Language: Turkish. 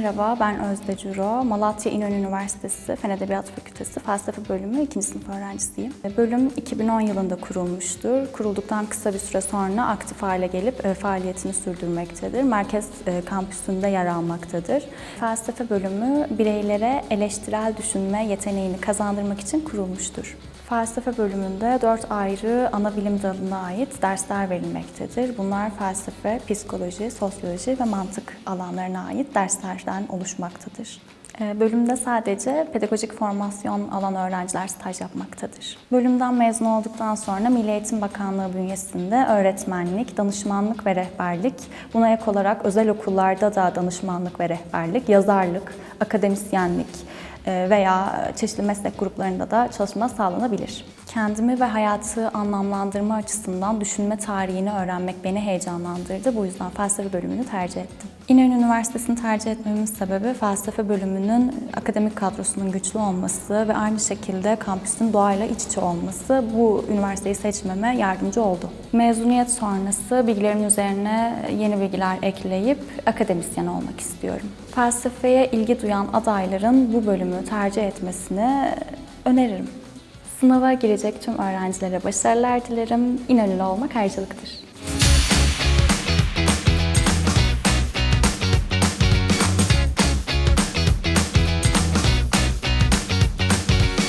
Merhaba, ben Özde Curo. Malatya İnönü Üniversitesi Fen Edebiyat Fakültesi Felsefe Bölümü 2. sınıf öğrencisiyim. Bölüm 2010 yılında kurulmuştur. Kurulduktan kısa bir süre sonra aktif hale gelip e, faaliyetini sürdürmektedir. Merkez e, kampüsünde yer almaktadır. Felsefe Bölümü bireylere eleştirel düşünme yeteneğini kazandırmak için kurulmuştur. Felsefe bölümünde dört ayrı ana bilim dalına ait dersler verilmektedir. Bunlar felsefe, psikoloji, sosyoloji ve mantık alanlarına ait derslerden oluşmaktadır. Ee, Bölümde sadece pedagojik formasyon alan öğrenciler staj yapmaktadır. Bölümden mezun olduktan sonra Milli Eğitim Bakanlığı bünyesinde öğretmenlik, danışmanlık ve rehberlik, buna ek olarak özel okullarda da danışmanlık ve rehberlik, yazarlık, akademisyenlik, veya çeşitli meslek gruplarında da çalışma sağlanabilir. Kendimi ve hayatı anlamlandırma açısından düşünme tarihini öğrenmek beni heyecanlandırdı. Bu yüzden felsefe bölümünü tercih ettim. İnönü Üniversitesi'ni tercih etmemin sebebi felsefe bölümünün akademik kadrosunun güçlü olması ve aynı şekilde kampüsün doğayla iç içe olması bu üniversiteyi seçmeme yardımcı oldu. Mezuniyet sonrası bilgilerin üzerine yeni bilgiler ekleyip akademisyen olmak istiyorum. Felsefeye ilgi duyan adayların bu bölümü tercih etmesini öneririm. Sınava girecek tüm öğrencilere başarılar dilerim. İnönülü olmak ayrıcalıktır.